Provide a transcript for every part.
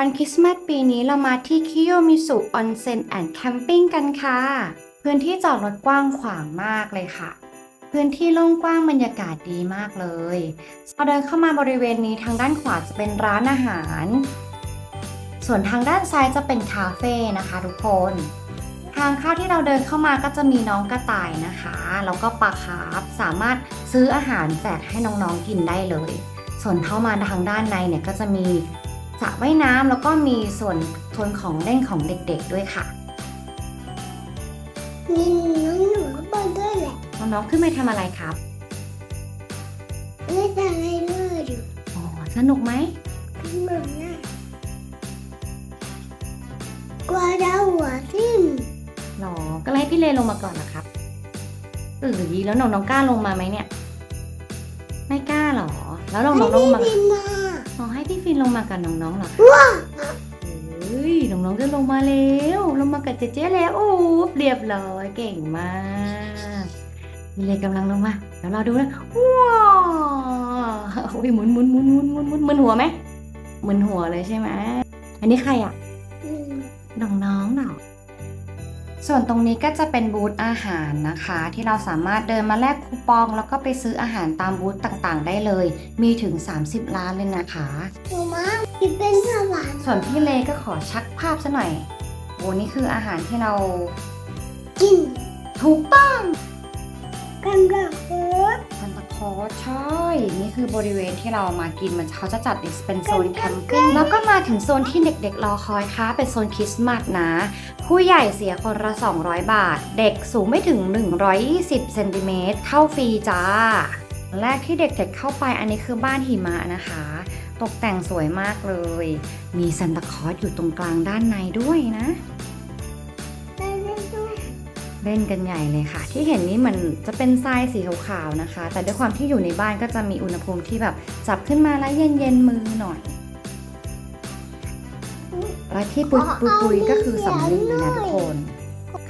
วันคริสต์มาสปีนี้เรามาที่คิโยมิสุออนเซ็นแอนด์แคมปิ้งกันค่ะ พื้นที่จอดรถกว้างขวางมากเลยค่ะ พื้นที่โล่งกว้างบรรยากาศดีมากเลยพอเดินเข้ามาบริเวณนี้ทางด้านขวาจะเป็นร้านอาหาร ส่วนทางด้านซ้ายจะเป็นคาเฟ่นะคะทุกคน ทางเข้าที่เราเดินเข้ามาก็จะมีน้องกระต่ายนะคะ แล้วก็ปลาคาร์ฟสามารถซื้ออาหารแจกให้น้องๆกินได้เลย ส่วนเข้ามาทางด้านในเนี่ยก็จะมี สระว่ายน้ำแล้วก็มีส่วนโซนของเล่นของเด็กๆด้วยค่ะมีน้องหนูก็ไปด้วยแหละน้องๆขึ้นไปทำอะไรครับเล่นอะไรเมื่ออยู่อ๋อสนุกไหมพี่หมึงน่ะกลัวดาวหัวทิ่มหรอก็เลยให้พี่เลลงมาก่อนนะครับเออดีแล้วน้องๆกล้าลงมาไหมเนี่ย ไม่กล้าหรอ แล้วน้องๆลงมาบินมาอ๋อให้ พี่ฟินลงมากับน้องๆหรอคะว้าเฮ้ยน้องๆจะลงมาแล้วลงมากับเจ๊ๆแล้วโอ้เรียบร้อยเก่งมากมีเลกำลังลงมาเดี๋ยวเราดูนะว้าวโอ้ยหมุนหมุนหมุนหมุนหมุนหมุนหมุนหัวไหมหมุนหัวเลยใช่ไหมอันนี้ใครอะ ส่วนตรงนี้ก็จะเป็นบูธอาหารนะคะ ที่เราสามารถเดินมาแลกคูปอง แล้วก็ไปซื้ออาหารตามบูธต่างๆ ได้เลย มีถึง 30ร้านเลยนะคะหนูมาที่เป็นสวรรค์ส่วนพี่เลก็ขอชักภาพซะหน่อยโอ้นี่คืออาหารที่เรากิน ถูกต้องกันกับเอิร์ธซันตา คอสใช่ นี่คือบริเวณที่เรามากินมันเขาจะจัดเป็นโซนแคมปิ้งแล้วก็มาถึงโซนที่เด็กๆรอคอยค่ะ เป็นโซนคริสต์มาสนะ ผู้ใหญ่เสียคนละ 200 บาท เด็กสูงไม่ถึง 120เซนติเมตรเข้าฟรีจ้า แรกที่เด็กๆเข้าไปอันนี้คือบ้านหิมะนะคะ ตกแต่งสวยมากเลย มีซันตาคลอสอยู่ตรงกลางด้านในด้วยนะ เล่นกันใหญ่เลยค่ะ ที่เห็นนี้มันจะเป็นทรายสีขาวๆนะคะ แต่ด้วยความที่อยู่ในบ้านก็จะมีอุณหภูมิที่แบบจับขึ้นมาแล้วเย็นๆมือหน่อยและที่ปุยปุยปุยก็คือสำลีนะทุกคน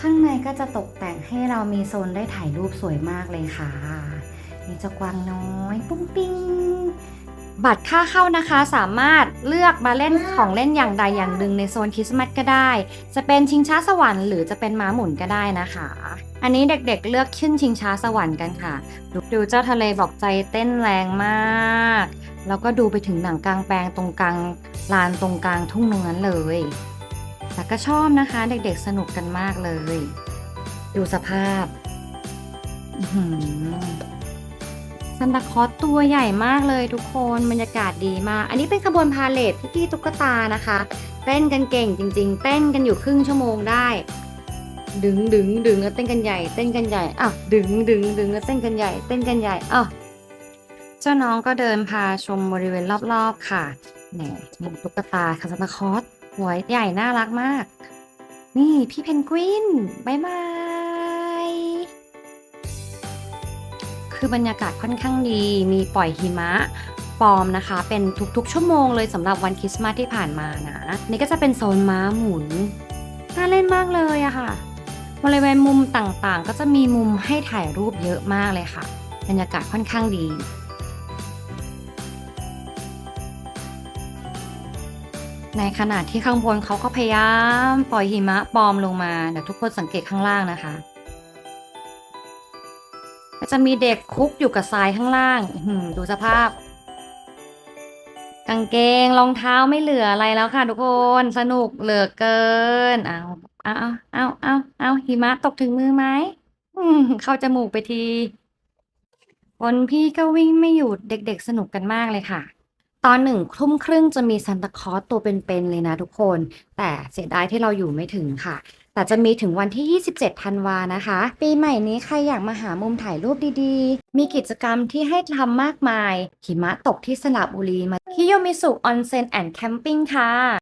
ข้างในก็จะตกแต่งให้เรามีโซนได้ถ่ายรูปสวยมากเลยค่ะมีเจ้ากวางน้อย ปุ้งปิ้ง บัตรค่าเข้านะคะสามารถเลือกมาเล่นของเล่นอย่างใดอย่างหนึ่งในโซนคริสต์มาสก็ได้ จะเป็นชิงช้าสวรรค์หรือจะเป็นม้าหมุนก็ได้นะคะ อันนี้เด็กๆเลือกขึ้นชิงช้าสวรรค์กันค่ะดูดูเจ้าทะเลบอกใจเต้นแรงมาก แล้วก็ดูไปถึงหนังกลางแปลงตรงกลางลานตรงกลางทุ่งตรงนั้นเลย แต่ก็ชอบนะคะ เด็กๆสนุกกันมากเลย ดูสภาพ อื ซันตาคลอสตัวใหญ่มากเลยทุกคนบรรยากาศดีมาก อันนี้เป็นขบวนพาเลทพี่ๆตุ๊กตานะคะ เต้นกันเก่งจริง ๆ เต้นกันอยู่ครึ่งชั่วโมงได้ ดึงดึงดึงแล้วเต้นกันใหญ่ เต้นกันใหญ่อ้าวดึงดึงดึงแล้วเต้นกันใหญ่ เต้นกันใหญ่อ้าวเจ้าน้องก็เดินพาชมบริเวณรอบๆค่ะแหนมีตุ๊กตาคาซาตาคอสหัวใหญ่น่ารักมาก นี่พี่เพนกวินบายบาย คือบรรยากาศค่อนข้างดี มีปล่อยหิมะปลอมนะคะ เป็นทุกๆ ชั่วโมงเลยสำหรับวันคริสต์มาสที่ผ่านมานะ นี่ก็จะเป็นโซนม้าหมุน น่าเล่นมากเลยอะค่ะ บริเวณมุมต่างๆ ก็จะมีมุมให้ถ่ายรูปเยอะมากเลยค่ะ บรรยากาศค่อนข้างดีในขณะที่ข้างบนเขาก็พยายามปล่อยหิมะปลอมลงมาเดี๋ยวทุกคนสังเกตข้างล่างนะคะ ก็จะมีเด็กคุกอยู่กับทรายข้างล่างดูสภาพ กางเกงรองเท้าไม่เหลืออะไรแล้วค่ะทุกคนสนุกเหลือเกินเอาเอาเอาเอาเอาหิมะตกถึงมือไหมเข้าจมูกไปทีคนพี่ก็วิ่งไม่หยุดเด็กๆสนุกกันมากเลยค่ะ ตอนหนึ่งทุ่มครึ่งจะมีซันตาคอสตัวเป็นๆเลยนะทุกคน แต่เสียดายที่เราอยู่ไม่ถึงค่ะ แต่จะมีถึงวันที่ 27 ธันวานะคะ ปีใหม่นี้ใครอยากมาหามุมถ่ายรูปดีๆ มีกิจกรรมที่ให้ทำมากมาย หิมะตกที่สระบุรีมาคิโยมิสุออนเซ็นแอนด์แคมปิ้งค่ะ